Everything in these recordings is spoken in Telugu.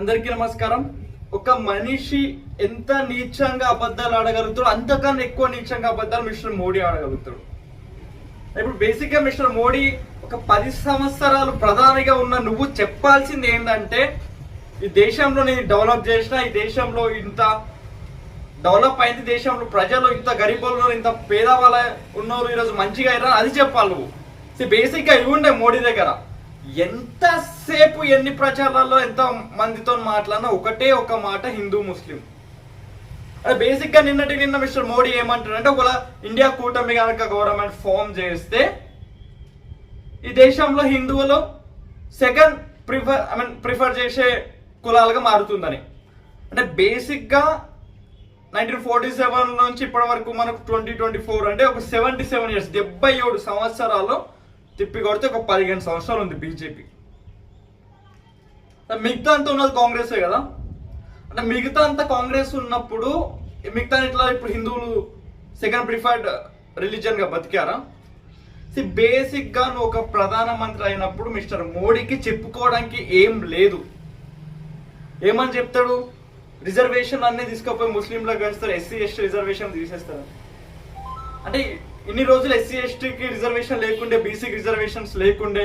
అందరికీ నమస్కారం. ఒక మనిషి ఎంత నీచంగా అబద్ధాలు ఆడగలుగుతాడు అంతకన్నా ఎక్కువ నీచంగా అబద్ధాలు మిస్టర్ మోడీ ఆడగలుగుతాడు. ఇప్పుడు బేసిక్గా మిస్టర్ మోడీ ఒక పది సంవత్సరాలు ప్రధానిగా ఉన్న నువ్వు చెప్పాల్సింది ఏంటంటే ఈ దేశంలో నేను డెవలప్ చేసిన ఈ దేశంలో ఇంత డెవలప్ అయింది దేశంలో ప్రజలు ఇంత గరీబులు ఇంత పేదవాళ్ళ ఉన్నవారు ఈరోజు మంచిగా అయ్యారు అది చెప్పాలి నువ్వు. బేసిక్గా ఇవి ఉండే మోడీ దగ్గర ఎంతసేపు ఎన్ని ప్రచారాల్లో ఎంత మందితో మాట్లాడినా ఒకటే ఒక మాట హిందూ ముస్లిం. అదే బేసిక్గా నిన్నటి నిన్న మిస్టర్ మోడీ ఏమంటాడంటే ఒకవేళ ఇండియా కూటమి కనుక గవర్నమెంట్ ఫామ్ చేస్తే ఈ దేశంలో హిందువులు second prefer I mean prefer చేసే కులాలుగా మారుతుందని. అంటే బేసిక్గా నైన్టీన్ ఫార్టీ సెవెన్ నుంచి ఇప్పటి వరకు మనకు ట్వంటీ ట్వంటీ ఫోర్ అంటే ఒక సెవెంటీ సెవెన్ ఇయర్స్ డెబ్బై ఏడు సంవత్సరాల్లో తిప్పి కొడితే ఒక పదిహేను సంవత్సరాలు ఉంది బీజేపీ. మిగతా అంతా ఉన్నది కాంగ్రెసే కదా? అంటే మిగతా అంతా కాంగ్రెస్ ఉన్నప్పుడు మిగతా ఇట్లా ఇప్పుడు హిందువులు సెకండ్ ప్రిఫర్డ్ రిలీజియన్గా బతికారా? బేసిక్గా నువ్వు ఒక ప్రధానమంత్రి అయినప్పుడు మిస్టర్ మోడీకి చెప్పుకోవడానికి ఏం లేదు. ఏమని చెప్తాడు? రిజర్వేషన్ అన్నీ తీసుకుపోయి ముస్లింలకు పెంచుతారు ఎస్సీ ఎస్టీ రిజర్వేషన్ తీసేస్తారు. అంటే ఇన్ని రోజులు ఎస్సీ ఎస్టీకి రిజర్వేషన్ లేకుండే బీసీకి రిజర్వేషన్స్ లేకుండే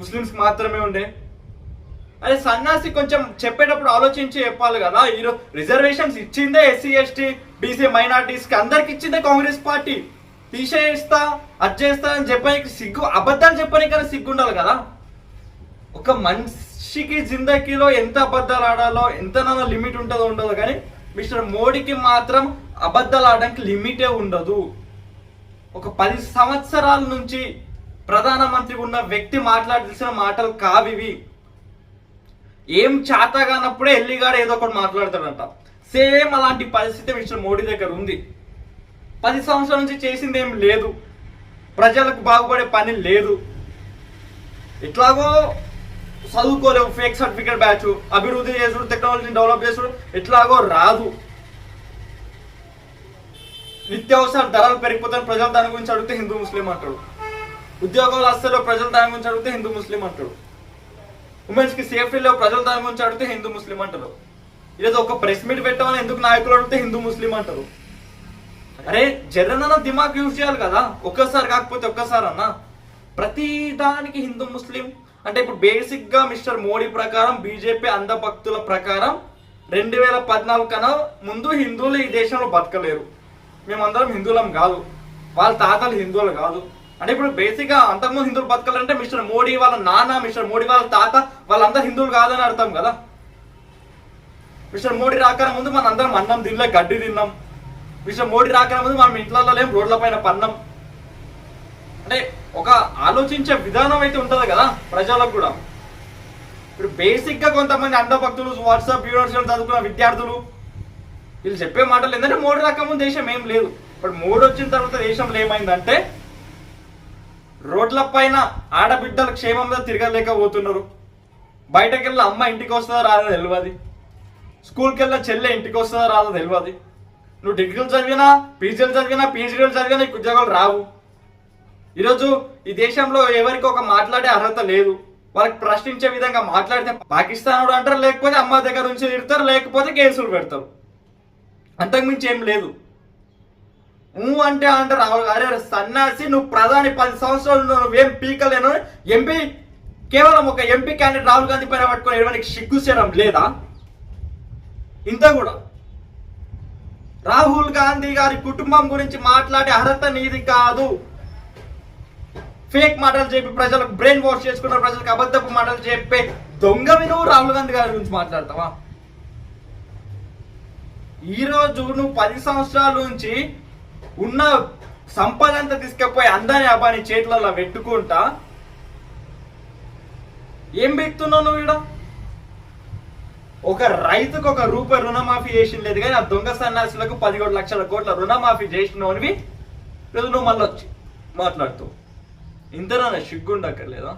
ముస్లిమ్స్కి మాత్రమే ఉండే. అదే సన్నాసి కొంచెం చెప్పేటప్పుడు ఆలోచించి చెప్పాలి కదా. ఈరోజు రిజర్వేషన్స్ ఇచ్చిందే ఎస్సీ ఎస్టీ బీసీ మైనార్టీస్కి అందరికి ఇచ్చిందే కాంగ్రెస్ పార్టీ. తీసేస్తా అది చేస్తా అని చెప్పడానికి సిగ్గు అబద్ధాలు చెప్పడానికైనా సిగ్గు ఉండాలి కదా. ఒక మనిషికి జిందగీలో ఎంత అబద్ధాలు ఆడాలో ఎంత లిమిట్ ఉంటుందో ఉండదు కానీ మిస్టర్ మోడీకి మాత్రం అబద్ధాలు ఆడడానికి లిమిటే ఉండదు. ఒక పది సంవత్సరాల నుంచి ప్రధానమంత్రి ఉన్న వ్యక్తి మాట్లాడాల్సిన మాటలు కావివి ఏం చాతగానప్పుడే ఎల్లిగాడు ఏదో ఒకటి మాట్లాడతాడంట. సేమ్ అలాంటి పరిస్థితి మిస్టర్ మోడీ దగ్గర ఉంది. పది సంవత్సరాల నుంచి చేసింది ఏం లేదు. ప్రజలకు బాగుపడే పని లేదు. ఎట్లాగో చదువుకోలేవు ఫేక్ సర్టిఫికేట్ బ్యాచ్ అభివృద్ధి చేసుడు టెక్నాలజీని డెవలప్ చేసుడు ఎట్లాగో రాదు. నిత్యావసర ధరలు పెరిగిపోతాయి ప్రజలు దాని గురించి అడిగితే హిందూ ముస్లిం అంటాడు ఉద్యోగాలు వస్తే ప్రజలు దాని గురించి అడిగితే హిందూ ముస్లిం అంటాడు ఉమెన్స్కి సేఫ్టీ ప్రజలు దాని గురించి అడిగితే హిందూ ముస్లిం అంటారు. ఈరోజు ఒక ప్రెస్ మీట్ పెట్టమని ఎందుకు నాయకులు అడిగితే హిందూ ముస్లిం అంటారు? అరే జగనన్న దిమాగ్ యూజ్ చేయాలి కదా. ఒక్కసారి కాకపోతే ఒక్కసారి అన్న. ప్రతి దానికి హిందూ ముస్లిం అంటే ఇప్పుడు బేసిక్గా మిస్టర్ మోడీ ప్రకారం బీజేపీ అంధభక్తుల ప్రకారం రెండు వేల పద్నాలుగు కన్నా ముందు హిందువులు ఈ దేశంలో బతకలేరు. మేమందరం హిందువులం కాదు. వాళ్ళ తాతలు హిందువులు కాదు. అంటే ఇప్పుడు బేసిక్గా అంతకుముందు హిందువులు బతకాలంటే మిస్టర్ మోడీ వాళ్ళ నాన్న మిస్టర్ మోడీ వాళ్ళ తాత వాళ్ళందరూ హిందువులు కాదని అర్థం కదా? మిస్టర్ మోడీ రాకన ముందు మన అందరం అన్నం తినలే గడ్డి తిన్నాం. మిస్టర్ మోడీ రాకన ముందు మనం ఇంట్లో లేం రోడ్ల పైన పన్నం. అంటే ఒక ఆలోచించే విధానం అయితే ఉంటుంది కదా ప్రజలకు కూడా. ఇప్పుడు బేసిక్గా కొంతమంది అంధభక్తులు వాట్సాప్ యూనివర్సిటీలు చదువుకున్న విద్యార్థులు వీళ్ళు చెప్పే మాటలు ఏంటంటే మోడీ రాకముందు దేశం ఏం లేదు. ఇప్పుడు మోడీ వచ్చిన తర్వాత దేశంలో ఏమైందంటే రోడ్ల పైన ఆడబిడ్డల మీద తిరగలేకపోతున్నారు. బయటకు వెళ్ళి అమ్మ ఇంటికి వస్తుందా రాదో తెలియదు స్కూల్కి వెళ్ళిన చెల్లె ఇంటికి వస్తుందా రాదో తెలియదు నువ్వు డిగ్రీలు చదివినా పీజీలు చదివినా పీజీలు చదివినా నీకు ఉద్యోగాలు రావు. ఈరోజు ఈ దేశంలో ఎవరికి ఒక మాట్లాడే అర్హత లేదు. వాళ్ళకి ప్రశ్నించే విధంగా మాట్లాడితే పాకిస్తాన్ అంటారు లేకపోతే అమ్మ దగ్గర నుంచి తిడతారు లేకపోతే కేసులు పెడతారు. అంతకుమించి ఏం లేదు. ఊ అంటే అంటారు రావు అరే సన్నాసి నువ్వు ప్రధాని పది సంవత్సరాలు నువ్వు నువ్వేం పీకలేను. ఎంపీ కేవలం ఒక ఎంపీ క్యాండిడేట్ రాహుల్ గాంధీ పైన పట్టుకొని ఇవ్వడానికి సిగ్గు చేయడం లేదా? ఇంత కూడా. రాహుల్ గాంధీ గారి కుటుంబం గురించి మాట్లాడే అర్హత నీది కాదు. ఫేక్ మాటలు చెప్పి ప్రజలకు బ్రెయిన్ వాష్ చేసుకున్న ప్రజలకు అబద్ధపు మాటలు చెప్పే దొంగవి నువ్వు రాహుల్ గాంధీ గారి గురించి మాట్లాడతావా? ఈ రోజు నువ్వు పది సంవత్సరాల నుంచి ఉన్న సంపద అంతా తీసుకపోయి అందరిని అబ్బాయి చేతులలో పెట్టుకుంటా. ఏం పెడుతున్నావు నువ్వు ఈడ? ఒక రైతుకు ఒక రూపాయి రుణమాఫీ చేసిన లేదు కానీ ఆ దొంగ సన్యాసులకు పదిహేడు లక్షల కోట్ల రుణమాఫీ చేసినవి నువ్వు మళ్ళీ వచ్చి మాట్లాడుతూ ఇంతనా సిగ్గుండక్కర్లేదా?